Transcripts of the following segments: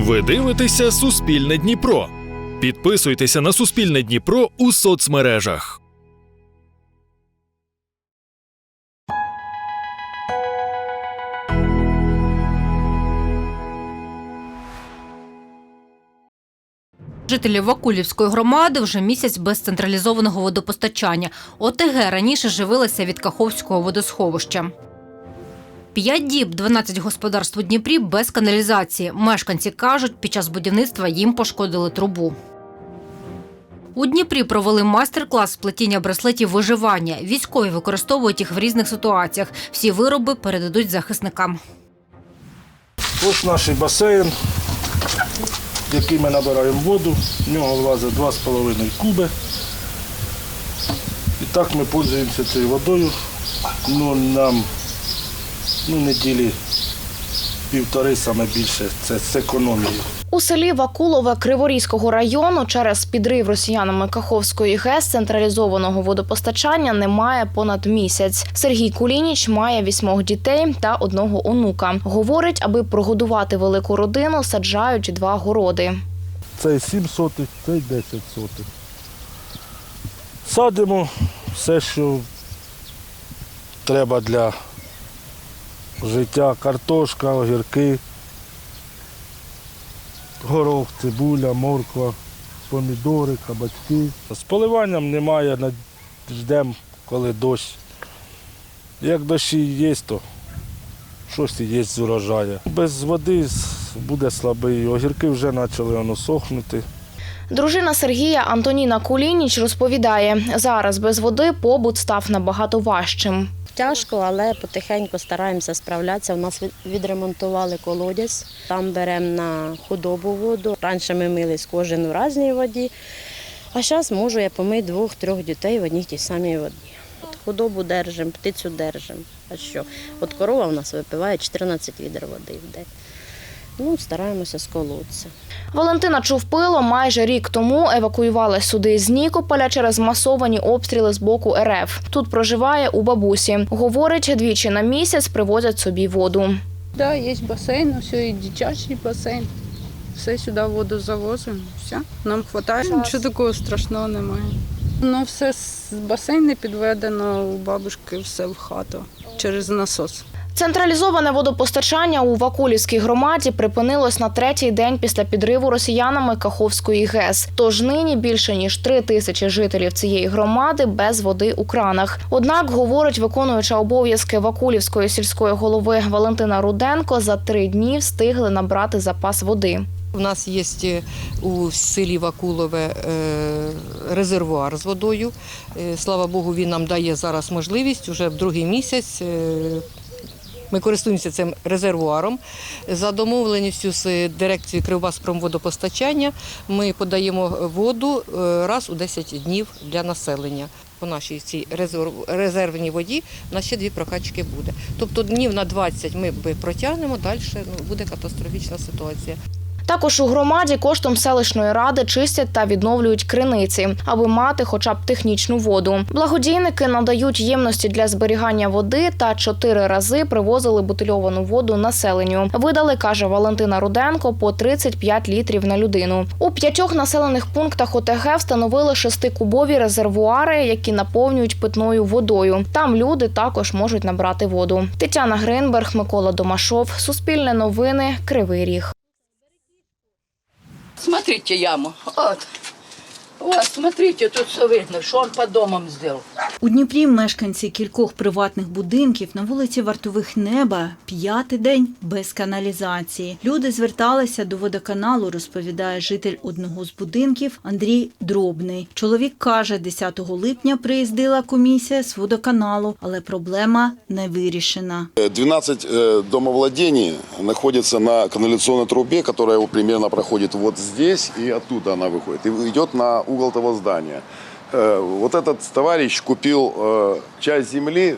Ви дивитеся Суспільне Дніпро. Підписуйтеся на Суспільне Дніпро у соцмережах. Жителі Вакулівської громади вже місяць без централізованого водопостачання. ОТГ раніше живилися від Каховського водосховища. П'ять діб 12 господарств у Дніпрі без каналізації. Мешканці кажуть, під час будівництва їм пошкодили трубу. У Дніпрі провели майстер-клас з плетіння браслетів виживання. Військові використовують їх в різних ситуаціях. Всі вироби передадуть захисникам. Ось наш басейн, в який ми набираємо воду. В нього влазить 2,5 куби. І так ми пользуємося цією водою. Ну, нам ну, неділі півтори саме більше. Це з економією. У селі Вакулове Криворізького району через підрив росіянами Каховської ГЕС централізованого водопостачання немає понад місяць. Сергій Кулініч має вісьмох дітей та одного онука. Говорить, аби прогодувати велику родину, саджають два городи. Цей 7 сотих, цей 10 сотих. Садимо все, що треба для життя. Картошка, огірки, горох, цибуля, морква, помідори, кабачки. З поливанням немає, ждемо, коли дощ. Як дощі є, то щось є з урожаю. Без води буде слабий. Огірки вже почали воно сохнути. Дружина Сергія Антоніна Кулініч розповідає, зараз без води побут став набагато важчим. Тяжко, але потихеньку стараємося справлятися. У нас відремонтували колодязь, там беремо на худобу воду. Раніше ми мились кожен у разній воді, а зараз можу я помити двох-трьох дітей в одній тій самій воді. От худобу держимо, птицю держимо. А що? От корова у нас випиває 14 відер води в день. Ну, стараємося з колодця. Валентина Чувпило майже рік тому евакуювалась сюди з Нікополя через масовані обстріли з боку РФ. Тут проживає у бабусі. Говорить, двічі на місяць привозять собі воду. Да, є басейн, все, і дитячий басейн. Все сюди воду завозимо, все, нам вистачає. Нічого такого страшного немає. Ну, все з басейну підведено у бабушки, все в хату через насос. Централізоване водопостачання у Вакулівській громаді припинилось на третій день після підриву росіянами Каховської ГЕС. Тож нині більше ніж три тисячі жителів цієї громади без води у кранах. Однак, говорить виконуюча обов'язки Вакулівської сільської голови Валентина Руденко, за три дні встигли набрати запас води. У нас є е, у селі Вакулове е, резервуар з водою. Е, Слава Богу, він нам дає зараз можливість уже в другий місяць. Ми користуємося цим резервуаром. За домовленістю з дирекцією Кривбаспромводопостачання ми подаємо воду е, раз у 10 днів для населення. По нашій цій резерв- резервній воді на ще дві прокачки буде. Тобто днів на 20 ми протягнемо, далі ну, буде катастрофічна ситуація. Також у громаді коштом селищної ради чистять та відновлюють криниці, аби мати хоча б технічну воду. Благодійники надають ємності для зберігання води та чотири рази привозили бутильовану воду населенню. Видали, каже Валентина Руденко, по 35 літрів на людину. У п'ятьох населених пунктах ОТГ встановили шестикубові резервуари, які наповнюють питною водою. Там люди також можуть набрати воду. Тетяна Гринберг, Микола Домашов, Суспільне новини, Кривий Ріг. Смотрите яму. Вот. Вот, смотрите, тут все видно, что он по домам сделал. У Дніпрі мешканці кількох приватних будинків на вулиці Вартових Неба п'ятий день без каналізації. Люди зверталися до водоканалу, розповідає житель одного з будинків Андрій Дробний. Чоловік каже, 10 липня приїздила комісія з водоканалу, але проблема не вирішена. 12 э, домовладений находится на канализационной трубе, которая вот примерно проходит вот здесь, и оттуда она выходит. И идет на угол того здания. Э, Вот этот товарищ купил э, часть земли,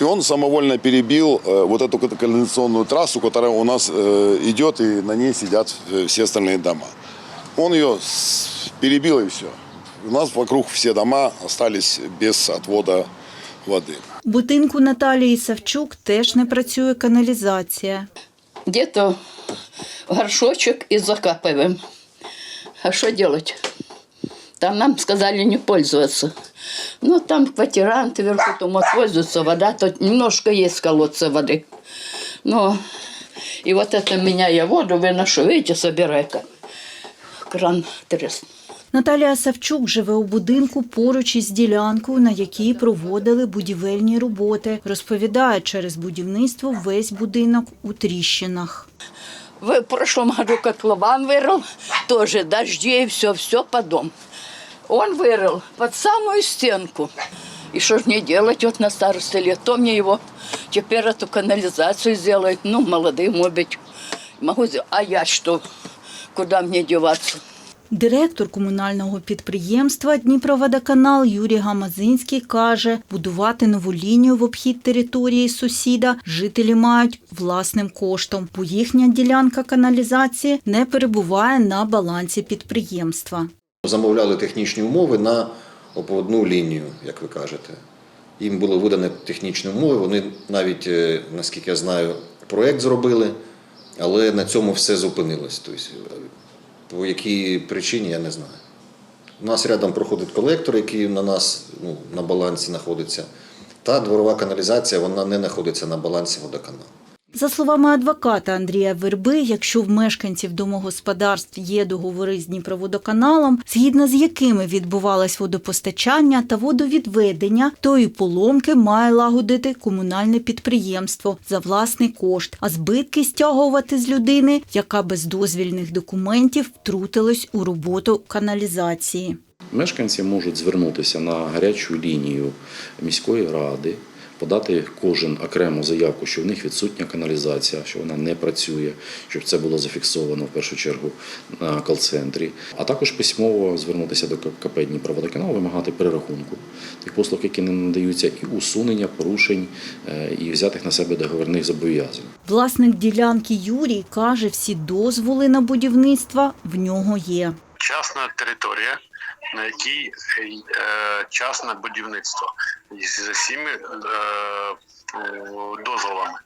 и он самовольно перебил э, вот эту кан- канализационную трассу, которая у нас э, идет, и на ней сидят э, все остальные дома. Он ее с- перебил, и все. У нас вокруг все дома остались без отвода воды. У будинку Наталії Савчук теж не працює каналізація. Где-то горшочек и закапываем. А что делать? Там нам сказали не пользоваться. Ну, там квартиранты вверху там вот пользуются, вода, тут немножко есть с колодца воды. Ну, и вот это меняя воду, выношу, видите, собираю как. Кран треснул. Наталія Савчук живе у будинку поруч із ділянкою, на якій проводили будівельні роботи. Розповідає, через будівництво весь будинок у тріщинах. В прошлом году котлован вырыл, тоже дожди, все, все по дом. Он вырыл под самую стенку. И что ж мне делать вот на старости лет? То мне его теперь эту канализацию сделать, ну, молодым обить. Могу сделать. А я что? Куда мне деваться? Директор комунального підприємства Дніпроводоканал Юрій Гамазинський каже, будувати нову лінію в обхід території сусіда жителі мають власним коштом, бо їхня ділянка каналізації не перебуває на балансі підприємства. Замовляли технічні умови на обводну лінію, як ви кажете. Їм було видано технічні умови. Вони навіть, е, наскільки я знаю, проєкт зробили, але на цьому все зупинилось. Тобто, по якій причині я не знаю. У нас рядом проходить колектор, який на нас ну, на балансі знаходиться. Та дворова каналізація вона не знаходиться на балансі водоканалу. За словами адвоката Андрія Верби, якщо в мешканців домогосподарств є договори з Дніпроводоканалом, згідно з якими відбувалось водопостачання та водовідведення, то і поломки має лагодити комунальне підприємство за власний кошт, а збитки стягувати з людини, яка без дозвільних документів втрутилась у роботу каналізації. Мешканці можуть звернутися на гарячу лінію міської ради, подати кожен окрему заявку, що в них відсутня каналізація, що вона не працює, щоб це було зафіксовано в першу чергу на кол-центрі, а також письмово звернутися до КП Дніпроводоканалу, вимагати перерахунку тих послуг, які не надаються, і усунення порушень е, і взятих на себе договірних зобов'язань. Власник ділянки Юрій каже, всі дозволи на будівництво в нього є. частна територія, на якій е, на будівництво з усіми е, дозволами.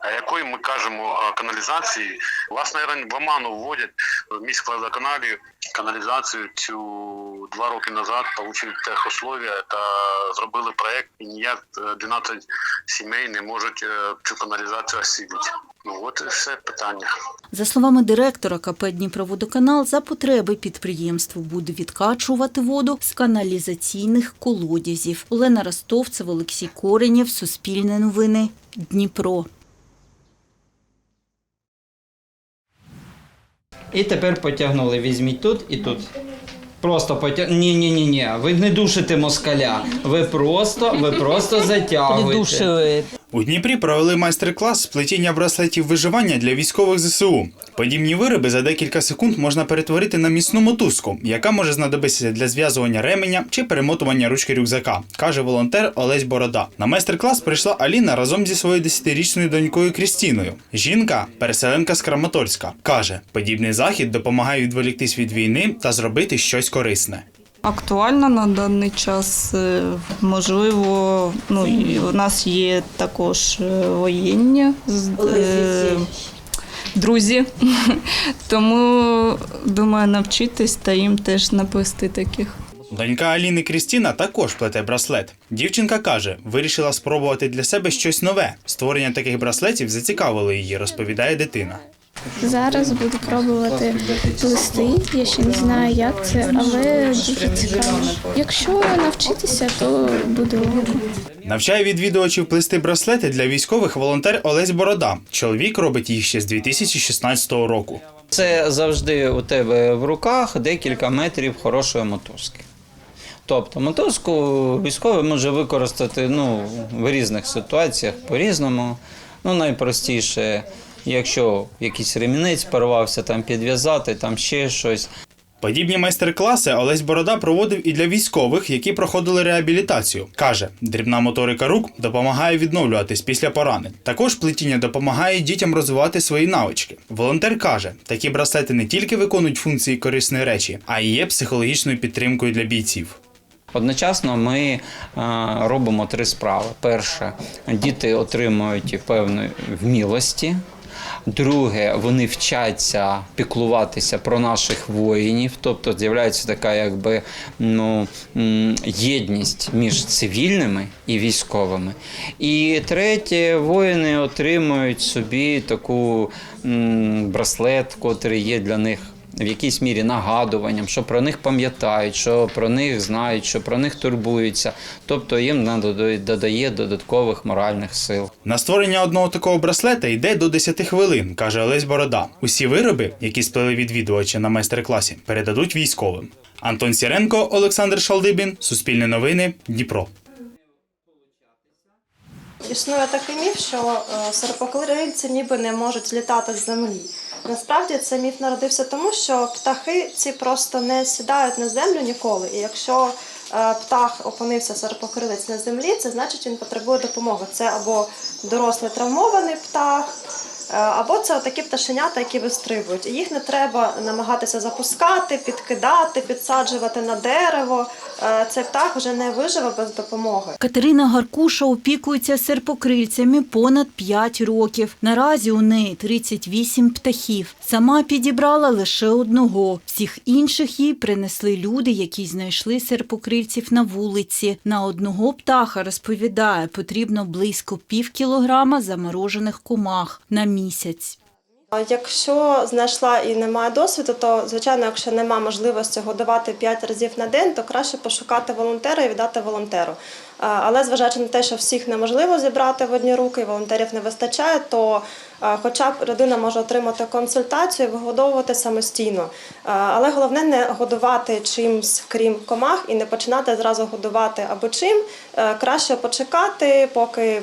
А якої ми кажемо е, каналізації, власне, в оману вводять в міськводоканалі каналізацію цю два роки назад, отримали техусловия та зробили проект, і ніяк е, 12 сімей не можуть е, цю каналізацію осілити. Ну от і все питання. За словами директора КП Дніпроводоканал, за потреби підприємство буде відкачувати воду з каналізаційних колодязів. Олена Ростовцева, Олексій Коренєв, Суспільне новини, Дніпро. І тепер потягнули. Візьміть тут і тут. Просто потяг... Ні, ні, ні, ні. Ви не душите москаля. Ви просто, ви просто затягуєте. У Дніпрі провели майстер-клас з плетіння браслетів виживання для військових ЗСУ. Подібні вироби за декілька секунд можна перетворити на міцну мотузку, яка може знадобитися для зв'язування ременя чи перемотування ручки рюкзака, каже волонтер Олесь Борода. На майстер-клас прийшла Аліна разом зі своєю десятирічною донькою Крістіною. Жінка переселенка з Краматорська. каже, подібний захід допомагає відволіктись від війни та зробити щось корисне. Актуально на даний час, е, можливо, ну і у нас є також е, воєнні з- е, друзі, тому думаю навчитись та їм теж написати таких. Донька Аліни Крістіна також плете браслет. Дівчинка каже, вирішила спробувати для себе щось нове. Створення таких браслетів зацікавило її, розповідає дитина. Зараз буду пробувати плести. Я ще не знаю, як це, але дуже цікаво. Якщо навчитися, то буде. Навчає відвідувачів плести браслети для військових волонтер Олесь Борода. Чоловік робить їх ще з 2016 року. Це завжди у тебе в руках декілька метрів хорошої мотузки. Тобто мотузку військовий може використати ну, в різних ситуаціях по-різному. Ну, найпростіше, якщо якийсь ремінець порвався, там підв'язати, там ще щось. Подібні майстер-класи Олесь Борода проводив і для військових, які проходили реабілітацію. Каже, дрібна моторика рук допомагає відновлюватись після поранень. Також плетіння допомагає дітям розвивати свої навички. Волонтер каже, такі браслети не тільки виконують функції корисної речі, а й є психологічною підтримкою для бійців. Одночасно ми е, робимо три справи. Перше, діти отримують певної вмілості. Друге, вони вчаться піклуватися про наших воїнів, тобто з'являється така якби ну, єдність між цивільними і військовими. І третє, воїни отримують собі таку браслет, котрий є для них. В якійсь мірі нагадуванням, що про них пам'ятають, що про них знають, що про них турбуються, тобто їм надо- додає додаткових моральних сил. На створення одного такого браслета йде до 10 хвилин, каже Олесь Борода. Усі вироби, які сплели відвідувачі на майстер-класі, передадуть військовим. Антон Сіренко, Олександр Шалдибін, Суспільне новини, Дніпро. Існує такий міф, що е, серпокрильці ніби не можуть злітати з землі. Насправді цей міф народився тому, що птахи ці просто не сідають на землю ніколи. І якщо е, птах опинився серпокрилець на землі, це значить він потребує допомоги. Це або дорослий травмований птах, або це такі пташенята, які вистрибують. Їх не треба намагатися запускати, підкидати, підсаджувати на дерево. Е, Цей птах вже не виживе без допомоги. Катерина Гаркуша опікується серпокрильцями понад 5 років. Наразі у неї 38 птахів. Сама підібрала лише одного. Всіх інших їй принесли люди, які знайшли серпокрильців на вулиці. На одного птаха, розповідає, потрібно близько пів кілограма заморожених комах на місяць. Якщо знайшла і немає досвіду, то звичайно, якщо немає можливості годувати 5 разів на день, то краще пошукати волонтера і віддати волонтеру. Але зважаючи на те, що всіх неможливо зібрати в одні руки, волонтерів не вистачає, то хоча б людина може отримати консультацію і вигодовувати самостійно. Але головне не годувати чимсь крім комах і не починати зразу годувати або чим. Е, Краще почекати, поки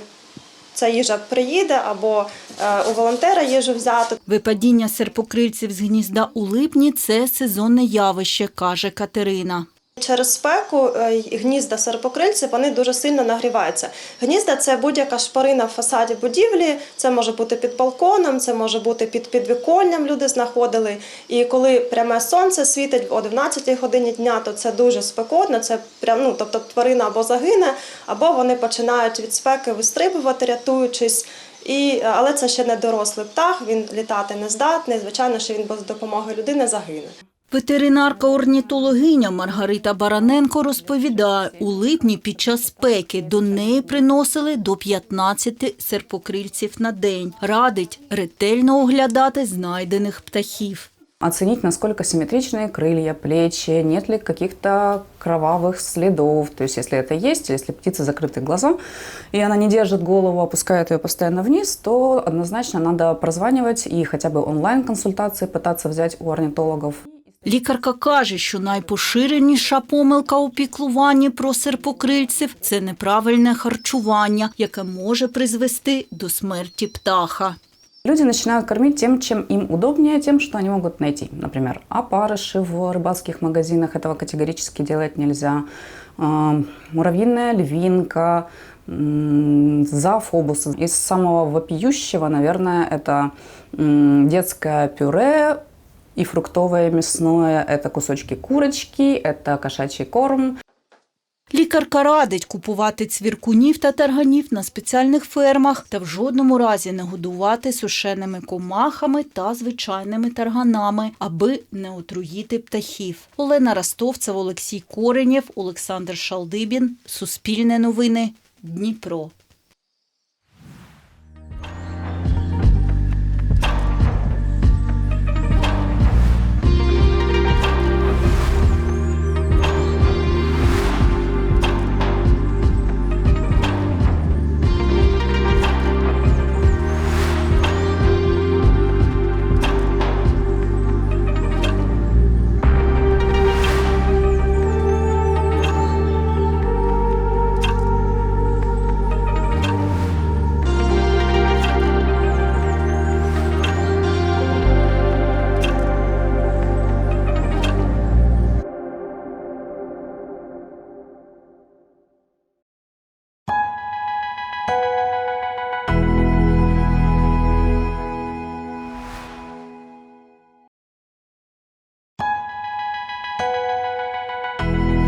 ця їжа приїде, або е, у волонтера їжу взяти. Випадіння серпокрильців з гнізда у липні це сезонне явище, каже Катерина. Через спеку е, гнізда серпокрильців вони дуже сильно нагріваються. Гнізда це будь-яка шпарина в фасаді будівлі. Це може бути під балконом, це може бути під підвіконням. Люди знаходили. І коли пряме сонце світить о 12 годині дня, то це дуже спекотно. Це прям ну, тобто тварина або загине, або вони починають від спеки вистрибувати, рятуючись. І, але це ще не дорослий птах, він літати не здатний. Звичайно, що він без допомоги людини загине. Ветеринарка-орнітологиня Маргарита Бараненко розповідає, у липні під час спеки до неї приносили до 15 серпокрильців на день. Радить ретельно оглядати знайдених птахів. Оценить, насколько симметричные крылья, плечи, нет ли каких-то кровавых следов. То есть, если это есть, если птица закрыты глаза, и она не держит голову, опускает ее постоянно вниз, то однозначно надо прозванивать и хотя бы онлайн-консультации пытаться взять у орнитологов. Лікарка каже, що найпоширеніша помилка у піклуванні про серпокрильців – це неправильне харчування, яке може призвести до смерті птаха. Люди начинают кормить тем, чем им удобнее, тем, что они могут найти. Например, опарыши в рыбацких магазинах, этого категорически делать нельзя. А, Муравьиная львинка, м, зоофобус. Из самого вопиющего, наверное, это м, детское пюре и фруктовое мясное. Это кусочки курочки, это кошачий корм. Лікарка радить купувати цвіркунів та тарганів на спеціальних фермах та в жодному разі не годувати сушеними комахами та звичайними тарганами, аби не отруїти птахів. Олена Ростовцева, Олексій Коренєв, Олександр Шалдибін. Суспільне новини. Дніпро.